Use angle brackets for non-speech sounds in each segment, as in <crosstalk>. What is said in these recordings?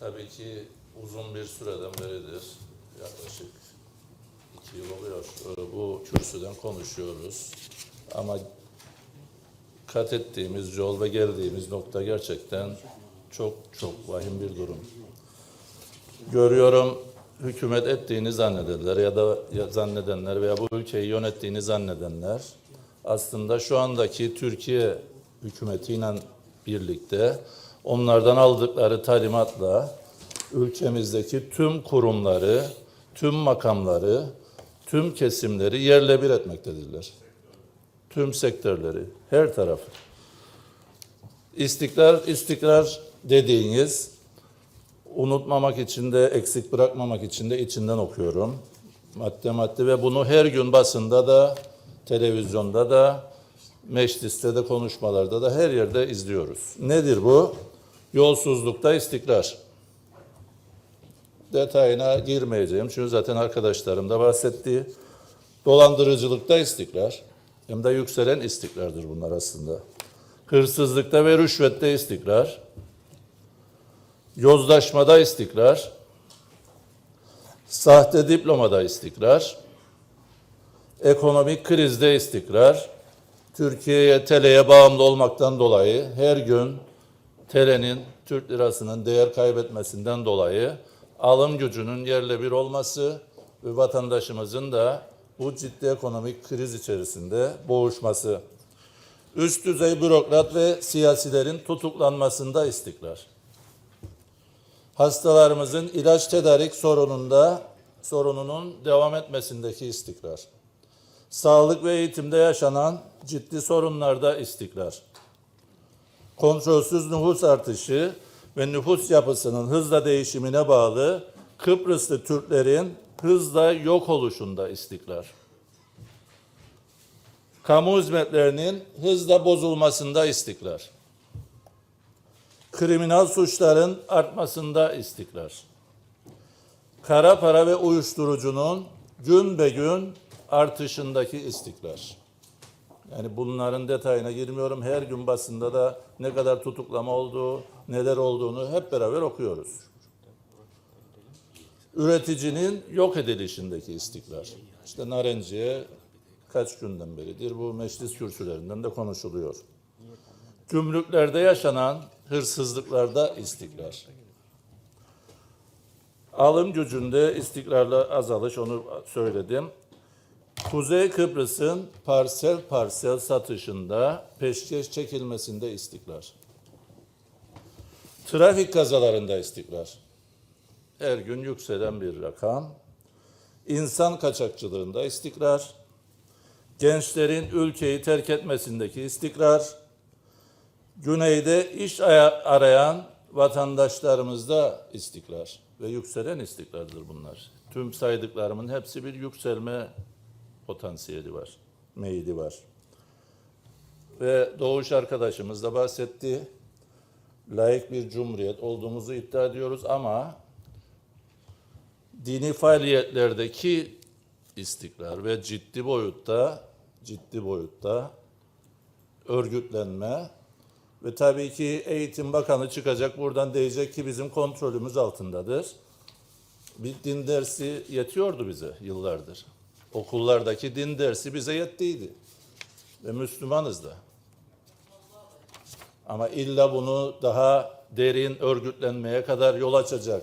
Tabii ki uzun bir süreden beridir, yaklaşık iki yıl oluyor, e, bu kürsüden konuşuyoruz. Ama kat ettiğimiz yol ve geldiğimiz nokta gerçekten çok çok vahim bir durum. Görüyorum hükümet ettiğini zannedenler ya da zannedenler veya bu ülkeyi yönettiğini zannedenler aslında şu andaki Türkiye hükümetiyle birlikte onlardan aldıkları talimatla ülkemizdeki tüm kurumları, tüm makamları, tüm kesimleri yerle bir etmektedirler. Tüm sektörleri, her tarafı. İstikrar, istikrar dediğiniz unutmamak için de eksik bırakmamak için de içinden okuyorum. Madde madde ve bunu her gün basında da, televizyonda da, mecliste de konuşmalarda da her yerde izliyoruz. Nedir bu? Yolsuzlukta istikrar. Detayına girmeyeceğim çünkü zaten arkadaşlarım da bahsetti. Dolandırıcılıkta istikrar. Hem de yükselen istikrardır bunlar aslında. Hırsızlıkta ve rüşvette istikrar. Yozlaşmada istikrar, sahte diplomada istikrar, ekonomik krizde istikrar, Türkiye'ye TL'ye bağımlı olmaktan dolayı her gün TL'nin, Türk lirasının değer kaybetmesinden dolayı alım gücünün yerle bir olması ve vatandaşımızın da bu ciddi ekonomik kriz içerisinde boğuşması. Üst düzey bürokrat ve siyasilerin tutuklanmasında istikrar hastalarımızın ilaç tedarik sorununda sorununun devam etmesindeki istikrar. Sağlık ve eğitimde yaşanan ciddi sorunlarda istikrar. Kontrolsüz nüfus artışı ve nüfus yapısının hızla değişimine bağlı Kıbrıslı Türklerin hızla yok oluşunda istikrar. Kamu hizmetlerinin hızla bozulmasında istikrar kriminal suçların artmasında istikrar. Kara para ve uyuşturucunun gün be gün artışındaki istikrar. Yani bunların detayına girmiyorum. Her gün basında da ne kadar tutuklama olduğu, neler olduğunu hep beraber okuyoruz. Üreticinin yok edilişindeki istikrar. İşte Narenciye kaç günden beridir bu meclis kürsülerinden de konuşuluyor. Gümrüklerde yaşanan hırsızlıklarda istikrar. Alım gücünde istikrarla azalış onu söyledim. Kuzey Kıbrıs'ın parsel parsel satışında peşkeş çekilmesinde istikrar. Trafik kazalarında istikrar. Her gün yükselen bir rakam. İnsan kaçakçılığında istikrar. Gençlerin ülkeyi terk etmesindeki istikrar Güneyde iş aya- arayan vatandaşlarımızda istikrar ve yükselen istikrardır bunlar. Tüm saydıklarımın hepsi bir yükselme potansiyeli var, meyili var. Ve Doğuş arkadaşımız da bahsetti. Layık bir cumhuriyet olduğumuzu iddia ediyoruz ama dini faaliyetlerdeki istikrar ve ciddi boyutta ciddi boyutta örgütlenme ve tabii ki Eğitim Bakanı çıkacak buradan diyecek ki bizim kontrolümüz altındadır. Bir din dersi yetiyordu bize yıllardır. Okullardaki din dersi bize yettiydi. Ve Müslümanız da. Ama illa bunu daha derin örgütlenmeye kadar yol açacak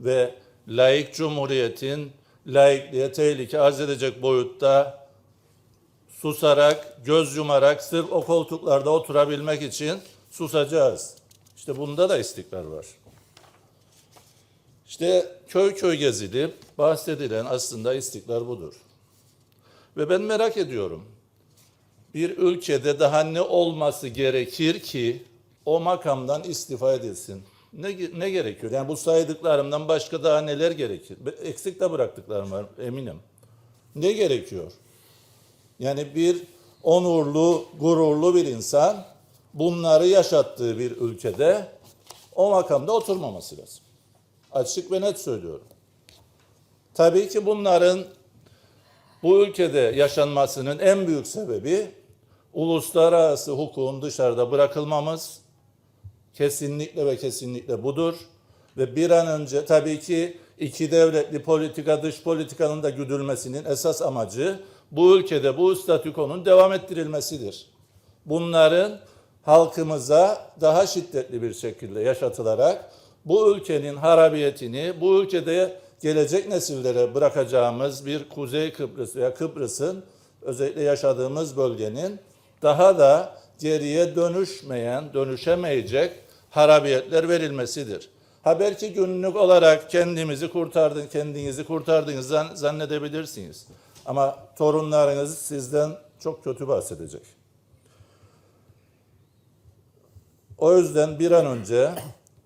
ve laik cumhuriyetin laikliğe tehlike arz edecek boyutta susarak, göz yumarak sırf o koltuklarda oturabilmek için susacağız. İşte bunda da istikrar var. İşte köy köy gezilip bahsedilen aslında istikrar budur. Ve ben merak ediyorum. Bir ülkede daha ne olması gerekir ki o makamdan istifa edilsin? Ne, ne gerekiyor? Yani bu saydıklarımdan başka daha neler gerekir? Eksik de bıraktıklarım var eminim. Ne gerekiyor? Yani bir onurlu, gururlu bir insan bunları yaşattığı bir ülkede o makamda oturmaması lazım. Açık ve net söylüyorum. Tabii ki bunların bu ülkede yaşanmasının en büyük sebebi uluslararası hukukun dışarıda bırakılmamız kesinlikle ve kesinlikle budur. Ve bir an önce tabii ki iki devletli politika, dış politikanın da güdülmesinin esas amacı bu ülkede bu statükonun devam ettirilmesidir. Bunların halkımıza daha şiddetli bir şekilde yaşatılarak bu ülkenin harabiyetini, bu ülkede gelecek nesillere bırakacağımız bir Kuzey Kıbrıs veya Kıbrıs'ın özellikle yaşadığımız bölgenin daha da geriye dönüşmeyen, dönüşemeyecek harabiyetler verilmesidir. Ha belki günlük olarak kendimizi kurtardın, kendinizi kurtardığınızı zan- zannedebilirsiniz. Ama torunlarınız sizden çok kötü bahsedecek. O yüzden bir an önce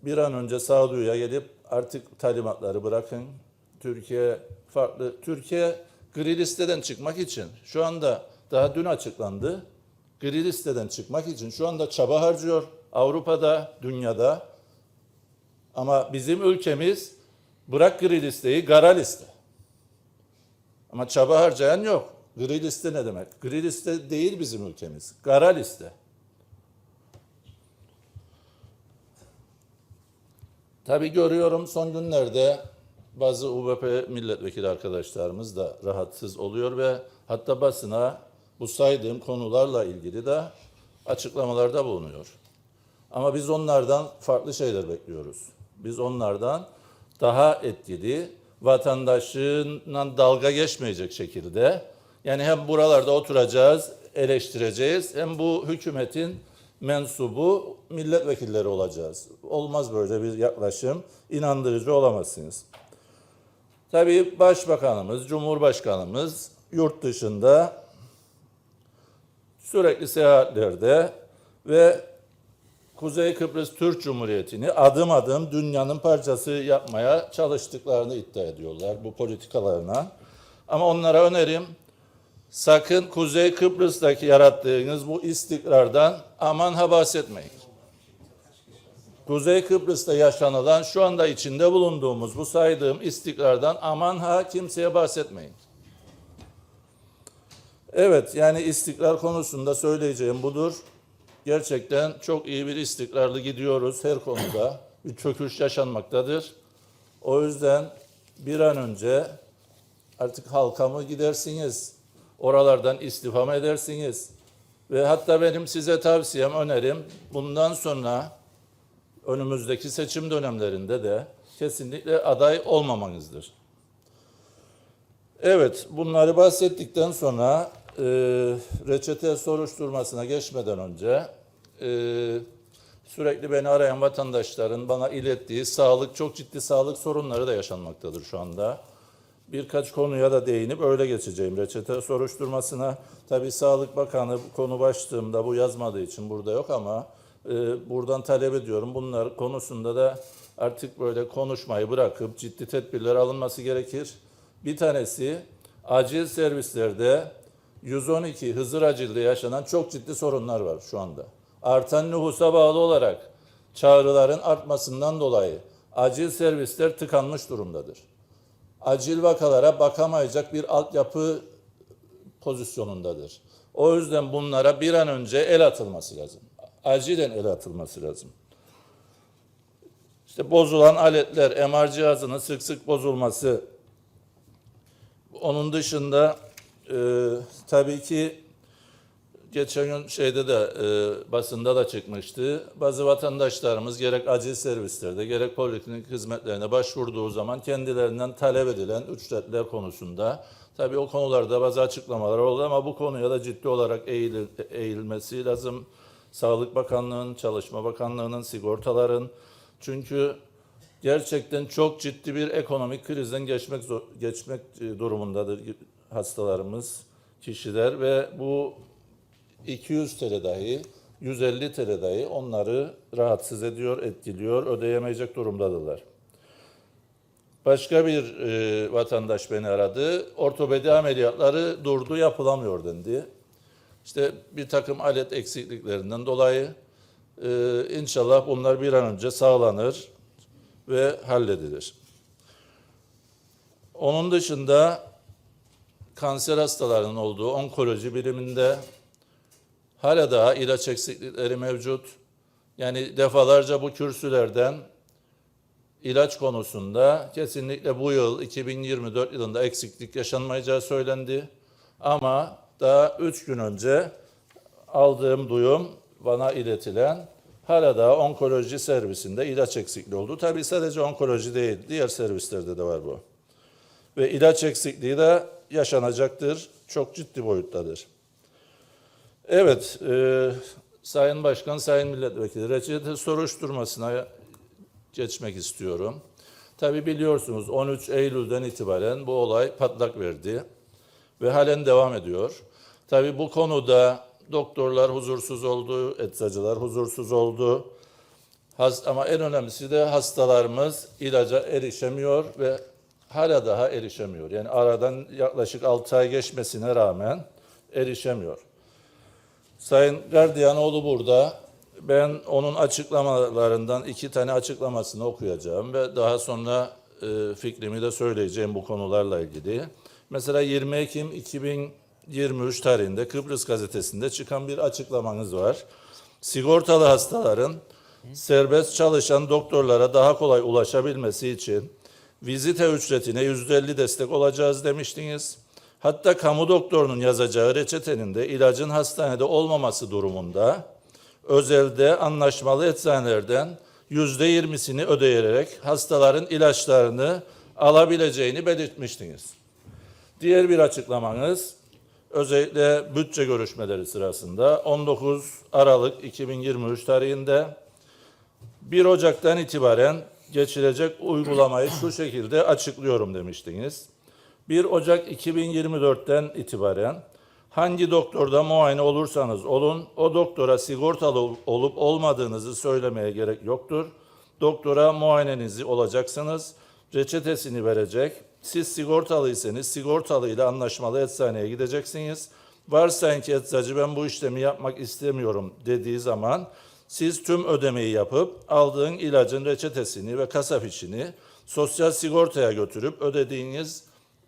bir an önce sağduyuya gelip artık talimatları bırakın. Türkiye farklı Türkiye gri listeden çıkmak için şu anda daha dün açıklandı. Gri listeden çıkmak için şu anda çaba harcıyor Avrupa'da, dünyada. Ama bizim ülkemiz bırak gri listeyi, kara liste. Ama çaba harcayan yok. Gri liste ne demek? Gri liste değil bizim ülkemiz. Kara liste. Tabii görüyorum son günlerde bazı UBP milletvekili arkadaşlarımız da rahatsız oluyor ve hatta basına bu saydığım konularla ilgili de açıklamalarda bulunuyor. Ama biz onlardan farklı şeyler bekliyoruz. Biz onlardan daha etkili, vatandaşından dalga geçmeyecek şekilde yani hem buralarda oturacağız, eleştireceğiz hem bu hükümetin mensubu milletvekilleri olacağız. Olmaz böyle bir yaklaşım. inandırıcı olamazsınız. Tabii Başbakanımız, Cumhurbaşkanımız yurt dışında sürekli seyahatlerde ve Kuzey Kıbrıs Türk Cumhuriyeti'ni adım adım dünyanın parçası yapmaya çalıştıklarını iddia ediyorlar bu politikalarına. Ama onlara önerim sakın Kuzey Kıbrıs'taki yarattığınız bu istikrardan aman ha bahsetmeyin. Kuzey Kıbrıs'ta yaşanılan şu anda içinde bulunduğumuz bu saydığım istikrardan aman ha kimseye bahsetmeyin. Evet yani istikrar konusunda söyleyeceğim budur. Gerçekten çok iyi bir istikrarlı gidiyoruz her konuda. Bir çöküş yaşanmaktadır. O yüzden bir an önce artık halka mı gidersiniz? Oralardan istifa mı edersiniz? Ve hatta benim size tavsiyem, önerim bundan sonra önümüzdeki seçim dönemlerinde de kesinlikle aday olmamanızdır. Evet, bunları bahsettikten sonra e, reçete soruşturmasına geçmeden önce e, sürekli beni arayan vatandaşların bana ilettiği sağlık, çok ciddi sağlık sorunları da yaşanmaktadır şu anda. Birkaç konuya da değinip öyle geçeceğim reçete soruşturmasına. Tabii Sağlık Bakanı konu başlığımda bu yazmadığı için burada yok ama buradan talep ediyorum. Bunlar konusunda da artık böyle konuşmayı bırakıp ciddi tedbirler alınması gerekir. Bir tanesi acil servislerde 112 Hızır Acil'de yaşanan çok ciddi sorunlar var şu anda. Artan nüfusa bağlı olarak çağrıların artmasından dolayı acil servisler tıkanmış durumdadır. Acil vakalara bakamayacak bir altyapı pozisyonundadır. O yüzden bunlara bir an önce el atılması lazım. Acilen el atılması lazım. İşte bozulan aletler, MR cihazının sık sık bozulması. Onun dışında e, tabii ki geçen gün şeyde de e, basında da çıkmıştı. Bazı vatandaşlarımız gerek acil servislerde gerek poliklinik hizmetlerine başvurduğu zaman kendilerinden talep edilen ücretler konusunda tabii o konularda bazı açıklamalar oldu ama bu konuya da ciddi olarak eğil, eğilmesi lazım. Sağlık Bakanlığı'nın, Çalışma Bakanlığı'nın, sigortaların çünkü gerçekten çok ciddi bir ekonomik krizden geçmek zor- geçmek e, durumundadır hastalarımız, kişiler ve bu 200 TL dahi, 150 TL dahi onları rahatsız ediyor, etkiliyor, ödeyemeyecek durumdadırlar. Başka bir e, vatandaş beni aradı. Ortopedi ameliyatları durdu, yapılamıyor dendi. İşte bir takım alet eksikliklerinden dolayı e, inşallah bunlar bir an önce sağlanır ve halledilir. Onun dışında kanser hastalarının olduğu onkoloji biriminde hala daha ilaç eksiklikleri mevcut. Yani defalarca bu kürsülerden ilaç konusunda kesinlikle bu yıl 2024 yılında eksiklik yaşanmayacağı söylendi. Ama daha 3 gün önce aldığım duyum bana iletilen hala da onkoloji servisinde ilaç eksikliği oldu. Tabii sadece onkoloji değil, diğer servislerde de var bu. Ve ilaç eksikliği de yaşanacaktır. Çok ciddi boyuttadır. Evet, e, Sayın Başkan, Sayın Milletvekili, reçete soruşturmasına geçmek istiyorum. Tabii biliyorsunuz 13 Eylül'den itibaren bu olay patlak verdi ve halen devam ediyor. Tabii bu konuda doktorlar huzursuz oldu, eczacılar huzursuz oldu. Ama en önemlisi de hastalarımız ilaca erişemiyor ve hala daha erişemiyor. Yani aradan yaklaşık 6 ay geçmesine rağmen erişemiyor. Sayın Gardiyanoğlu burada. Ben onun açıklamalarından iki tane açıklamasını okuyacağım ve daha sonra e, fikrimi de söyleyeceğim bu konularla ilgili. Mesela 20 Ekim 2023 tarihinde Kıbrıs gazetesinde çıkan bir açıklamanız var. Sigortalı hastaların serbest çalışan doktorlara daha kolay ulaşabilmesi için vizite ücretine %50 destek olacağız demiştiniz. Hatta kamu doktorunun yazacağı reçetenin de ilacın hastanede olmaması durumunda özelde anlaşmalı eczanelerden yüzde yirmisini ödeyerek hastaların ilaçlarını alabileceğini belirtmiştiniz. Diğer bir açıklamanız özellikle bütçe görüşmeleri sırasında 19 Aralık 2023 tarihinde 1 Ocak'tan itibaren geçilecek uygulamayı şu şekilde açıklıyorum demiştiniz. 1 Ocak 2024'ten itibaren hangi doktorda muayene olursanız olun, o doktora sigortalı olup olmadığınızı söylemeye gerek yoktur. Doktora muayenenizi olacaksınız, reçetesini verecek. Siz sigortalıysanız sigortalı ile anlaşmalı eczaneye gideceksiniz. Varsayın ki eczacı ben bu işlemi yapmak istemiyorum dediği zaman siz tüm ödemeyi yapıp aldığın ilacın reçetesini ve kasap içini sosyal sigortaya götürüp ödediğiniz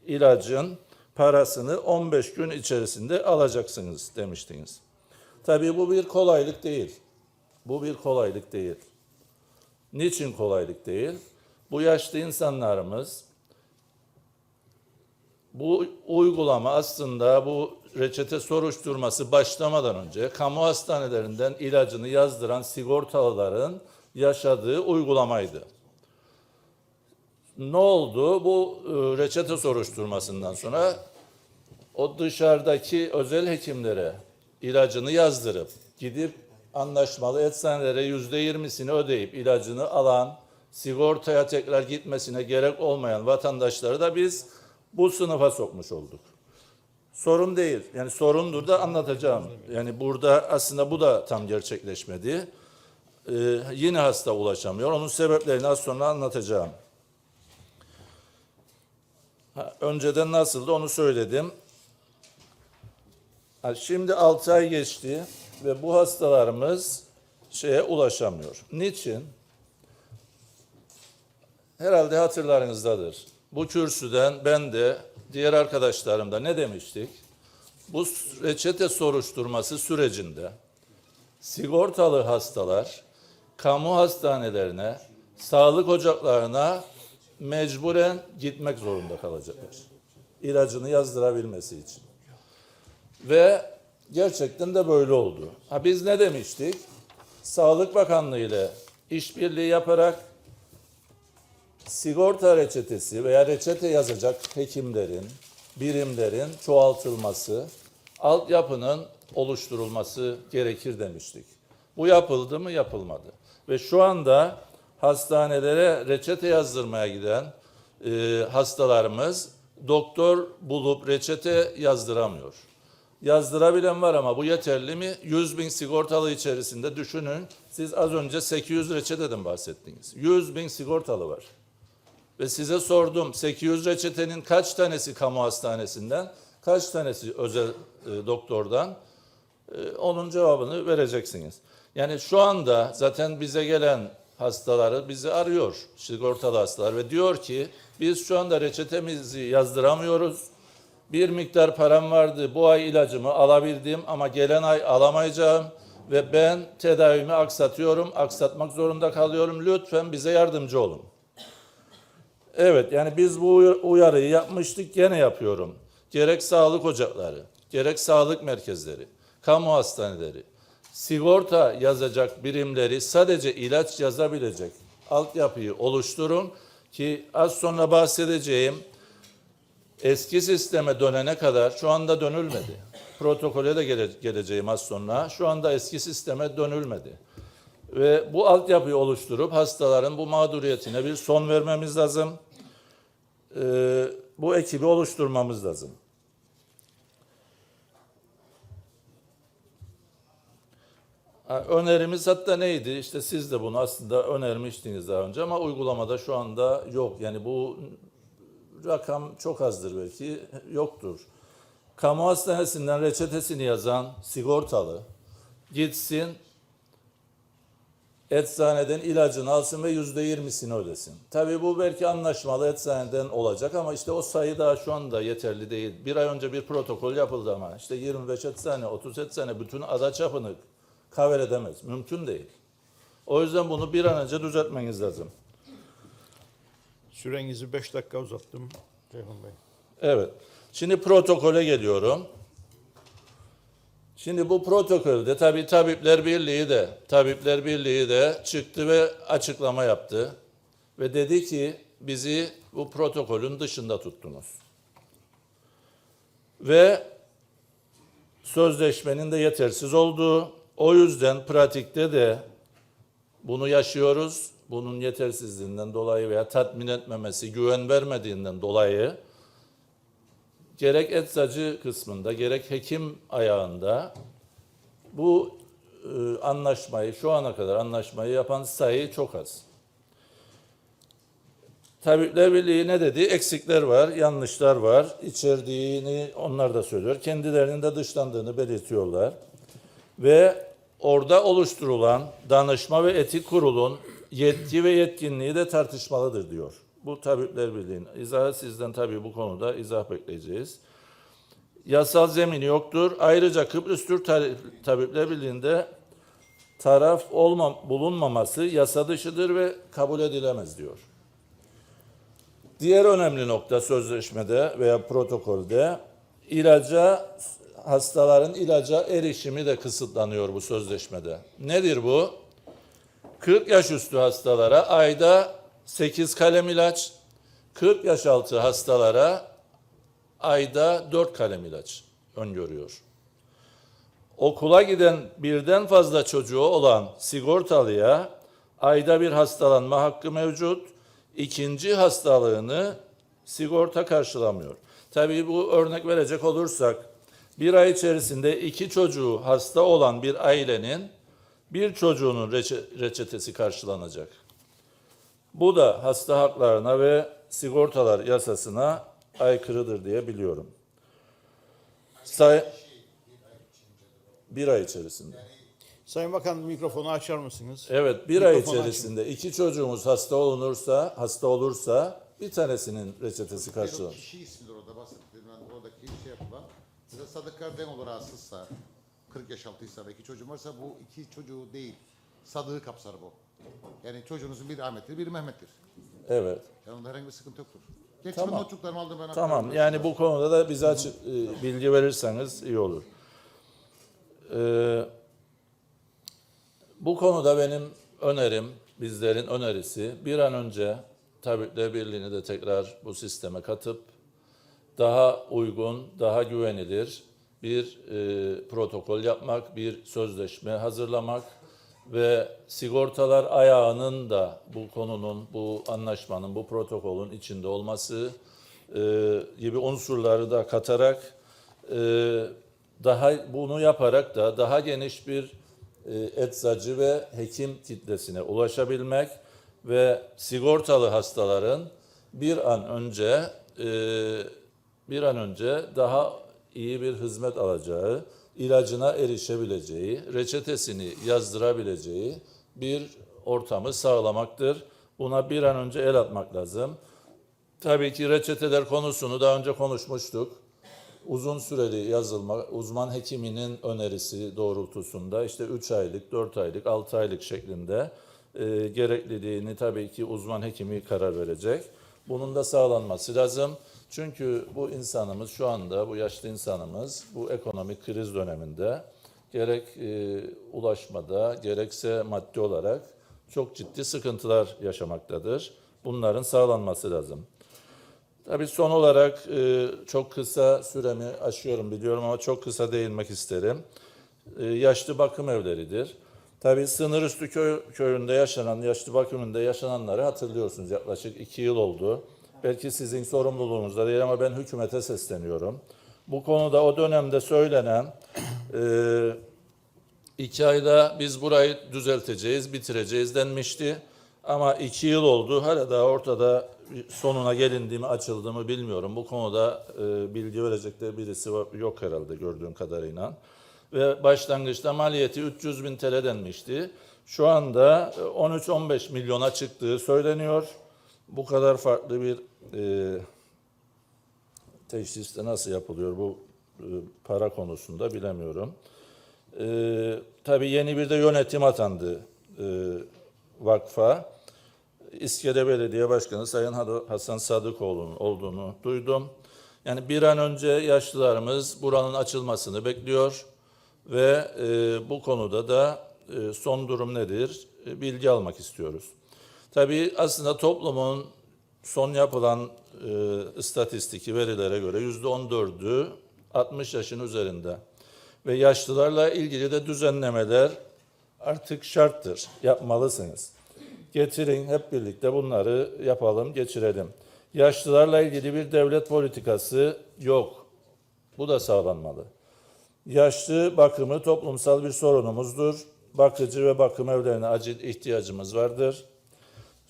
ilacın parasını 15 gün içerisinde alacaksınız demiştiniz. Tabii bu bir kolaylık değil. Bu bir kolaylık değil. Niçin kolaylık değil? Bu yaşlı insanlarımız bu uygulama aslında bu reçete soruşturması başlamadan önce kamu hastanelerinden ilacını yazdıran sigortalıların yaşadığı uygulamaydı. Ne oldu? Bu e, reçete soruşturmasından sonra o dışarıdaki özel hekimlere ilacını yazdırıp gidip anlaşmalı eczanelere yüzde yirmisini ödeyip ilacını alan sigortaya tekrar gitmesine gerek olmayan vatandaşları da biz bu sınıfa sokmuş olduk. Sorun değil. Yani sorundur da anlatacağım. Yani burada aslında bu da tam gerçekleşmedi. Ee, yine hasta ulaşamıyor. Onun sebeplerini az sonra anlatacağım. Ha, önceden nasıldı onu söyledim. Ha, şimdi 6 ay geçti ve bu hastalarımız şeye ulaşamıyor. Niçin? Herhalde hatırlarınızdadır. Bu kürsüden ben de diğer arkadaşlarım da ne demiştik? Bu reçete soruşturması sürecinde sigortalı hastalar kamu hastanelerine, sağlık ocaklarına mecburen gitmek zorunda kalacaklar. İlacını yazdırabilmesi için. Ve gerçekten de böyle oldu. Ha biz ne demiştik? Sağlık Bakanlığı ile işbirliği yaparak sigorta reçetesi veya reçete yazacak hekimlerin, birimlerin çoğaltılması, altyapının oluşturulması gerekir demiştik. Bu yapıldı mı? Yapılmadı. Ve şu anda hastanelere reçete yazdırmaya giden e, hastalarımız doktor bulup reçete yazdıramıyor. Yazdırabilen var ama bu yeterli mi? 100 bin sigortalı içerisinde düşünün. Siz az önce 800 reçeteden bahsettiniz. 100 bin sigortalı var. Ve size sordum 800 reçetenin kaç tanesi kamu hastanesinden, kaç tanesi özel e, doktordan? E, onun cevabını vereceksiniz. Yani şu anda zaten bize gelen hastaları bizi arıyor sigortalı hastalar ve diyor ki biz şu anda reçetemizi yazdıramıyoruz. Bir miktar param vardı bu ay ilacımı alabildim ama gelen ay alamayacağım ve ben tedavimi aksatıyorum, aksatmak zorunda kalıyorum. Lütfen bize yardımcı olun. Evet yani biz bu uy- uyarıyı yapmıştık gene yapıyorum. Gerek sağlık ocakları, gerek sağlık merkezleri, kamu hastaneleri, sigorta yazacak birimleri sadece ilaç yazabilecek altyapıyı oluşturun ki az sonra bahsedeceğim eski sisteme dönene kadar şu anda dönülmedi. Protokole de gele- geleceğim az sonra. Şu anda eski sisteme dönülmedi. Ve bu altyapıyı oluşturup hastaların bu mağduriyetine bir son vermemiz lazım. Ee, bu ekibi oluşturmamız lazım. Önerimiz hatta neydi? İşte siz de bunu aslında önermiştiniz daha önce ama uygulamada şu anda yok. Yani bu rakam çok azdır belki, yoktur. Kamu hastanesinden reçetesini yazan sigortalı gitsin eczaneden ilacını alsın ve yüzde yirmisini ödesin. Tabii bu belki anlaşmalı eczaneden olacak ama işte o sayı daha şu anda yeterli değil. Bir ay önce bir protokol yapıldı ama işte 25 eczane, 30 eczane bütün ada çapını cover edemez. Mümkün değil. O yüzden bunu bir an önce düzeltmeniz lazım. Sürenizi 5 dakika uzattım Ceyhun Bey. Evet. Şimdi protokole geliyorum. Şimdi bu protokolde tabii Tabipler Birliği de Tabipler Birliği de çıktı ve açıklama yaptı. Ve dedi ki bizi bu protokolün dışında tuttunuz. Ve sözleşmenin de yetersiz olduğu, o yüzden pratikte de bunu yaşıyoruz. Bunun yetersizliğinden dolayı veya tatmin etmemesi, güven vermediğinden dolayı gerek eczacı kısmında gerek hekim ayağında bu e, anlaşmayı şu ana kadar anlaşmayı yapan sayı çok az. Tabipler Birliği ne dedi? Eksikler var, yanlışlar var. İçerdiğini onlar da söylüyor. Kendilerinin de dışlandığını belirtiyorlar. Ve orada oluşturulan danışma ve etik kurulun yetki ve yetkinliği de tartışmalıdır diyor. Bu Tabipler Birliği'nin izahı sizden tabii bu konuda izah bekleyeceğiz. Yasal zemini yoktur. Ayrıca Kıbrıs Türk Tabipler Birliği'nde taraf olma, bulunmaması yasa dışıdır ve kabul edilemez diyor. Diğer önemli nokta sözleşmede veya protokolde ilaca hastaların ilaca erişimi de kısıtlanıyor bu sözleşmede. Nedir bu? 40 yaş üstü hastalara ayda 8 kalem ilaç, 40 yaş altı hastalara ayda 4 kalem ilaç öngörüyor. Okula giden birden fazla çocuğu olan sigortalıya ayda bir hastalanma hakkı mevcut. İkinci hastalığını sigorta karşılamıyor. Tabii bu örnek verecek olursak bir ay içerisinde iki çocuğu hasta olan bir ailenin bir çocuğunun reçe- reçetesi karşılanacak. Bu da hasta haklarına ve sigortalar yasasına aykırıdır diye biliyorum. Say bir ay içerisinde. Sayın Bakan mikrofonu açar mısınız? Evet, bir ay Mikrofonu içerisinde iki çocuğumuz hasta olunursa, hasta olursa bir tanesinin reçetesi karşılanır. kişi ismidir orada bahsettiğim ben oradaki şey yapılan. Mesela Sadık Kardenoğlu rahatsızsa, 40 yaş altıysa ve iki çocuğum varsa bu iki çocuğu değil, Sadık'ı kapsar bu. Yani çocuğunuzun biri Ahmet'tir, biri Mehmet'tir. Evet. Yani onda herhangi bir sıkıntı yoktur. Geç Tamam. notçuklarımı aldım ben. Tamam. aktardım. Yani bu konuda da bize açık e, bilgi verirseniz iyi olur. Ee, bu konuda benim önerim, bizlerin önerisi bir an önce Tabipler Birliği'ni de tekrar bu sisteme katıp daha uygun, daha güvenilir bir e, protokol yapmak, bir sözleşme hazırlamak ve sigortalar ayağının da bu konunun, bu anlaşmanın, bu protokolün içinde olması e, gibi unsurları da katarak e, daha bunu yaparak da daha geniş bir e, eczacı ve hekim kitlesine ulaşabilmek ve sigortalı hastaların bir an önce e, bir an önce daha iyi bir hizmet alacağı, ilacına erişebileceği, reçetesini yazdırabileceği bir ortamı sağlamaktır. Buna bir an önce el atmak lazım. Tabii ki reçeteler konusunu daha önce konuşmuştuk. Uzun süreli yazılma, uzman hekiminin önerisi doğrultusunda işte 3 aylık, 4 aylık, 6 aylık şeklinde e, gerekliliğini tabii ki uzman hekimi karar verecek. Bunun da sağlanması lazım. Çünkü bu insanımız şu anda, bu yaşlı insanımız bu ekonomik kriz döneminde gerek e, ulaşmada gerekse maddi olarak çok ciddi sıkıntılar yaşamaktadır. Bunların sağlanması lazım. Tabii son olarak e, çok kısa süremi aşıyorum biliyorum ama çok kısa değinmek isterim. E, yaşlı bakım evleridir. Tabii sınırüstü köy, köyünde yaşanan, yaşlı bakımında yaşananları hatırlıyorsunuz. Yaklaşık iki yıl oldu. Belki sizin sorumluluğunuzda değil ama ben hükümete sesleniyorum. Bu konuda o dönemde söylenen e, iki ayda biz burayı düzelteceğiz, bitireceğiz denmişti. Ama iki yıl oldu. Hala daha ortada sonuna gelindiği mi, açıldı mı bilmiyorum. Bu konuda e, bilgi verecek de birisi yok herhalde gördüğüm kadarıyla. Ve başlangıçta maliyeti 300 bin TL denmişti. Şu anda e, 13-15 milyona çıktığı söyleniyor. Bu kadar farklı bir e, teşhiste nasıl yapılıyor bu e, para konusunda bilemiyorum. E, tabii yeni bir de yönetim atandı e, vakfa. İskele Belediye Başkanı Sayın Hasan Sadıkoğlu'nun olduğunu duydum. Yani bir an önce yaşlılarımız buranın açılmasını bekliyor ve e, bu konuda da e, son durum nedir e, bilgi almak istiyoruz. Tabii aslında toplumun son yapılan e, istatistiki verilere göre yüzde 14'ü 60 yaşın üzerinde ve yaşlılarla ilgili de düzenlemeler artık şarttır, yapmalısınız. Getirin hep birlikte bunları yapalım, geçirelim. Yaşlılarla ilgili bir devlet politikası yok. Bu da sağlanmalı. Yaşlı bakımı toplumsal bir sorunumuzdur. Bakıcı ve bakım evlerine acil ihtiyacımız vardır.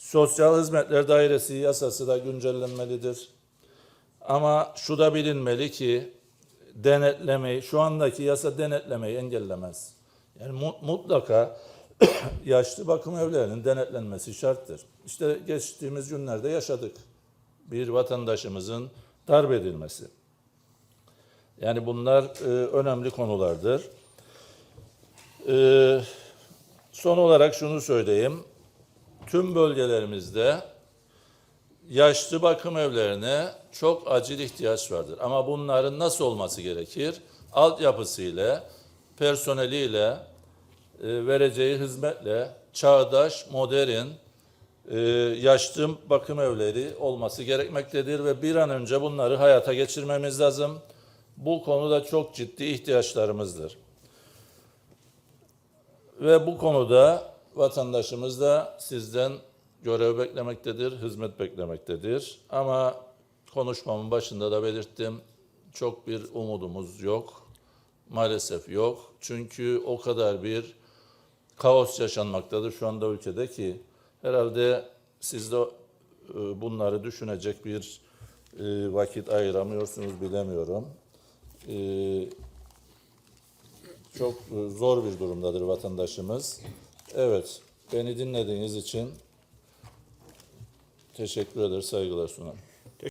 Sosyal Hizmetler Dairesi yasası da güncellenmelidir. Ama şu da bilinmeli ki denetlemeyi, şu andaki yasa denetlemeyi engellemez. Yani mu- mutlaka <clears throat> yaşlı bakım evlerinin denetlenmesi şarttır. İşte geçtiğimiz günlerde yaşadık. Bir vatandaşımızın darp edilmesi. Yani bunlar e, önemli konulardır. E, son olarak şunu söyleyeyim. Tüm bölgelerimizde yaşlı bakım evlerine çok acil ihtiyaç vardır. Ama bunların nasıl olması gerekir? Altyapısıyla, personeliyle, e, vereceği hizmetle çağdaş, modern, e, yaşlı bakım evleri olması gerekmektedir ve bir an önce bunları hayata geçirmemiz lazım. Bu konuda çok ciddi ihtiyaçlarımızdır. Ve bu konuda vatandaşımız da sizden görev beklemektedir, hizmet beklemektedir. Ama konuşmamın başında da belirttim, çok bir umudumuz yok. Maalesef yok. Çünkü o kadar bir kaos yaşanmaktadır şu anda ülkede ki herhalde siz de e, bunları düşünecek bir e, vakit ayıramıyorsunuz bilemiyorum. E, çok zor bir durumdadır vatandaşımız. Evet, beni dinlediğiniz için teşekkür eder, saygılar sunarım.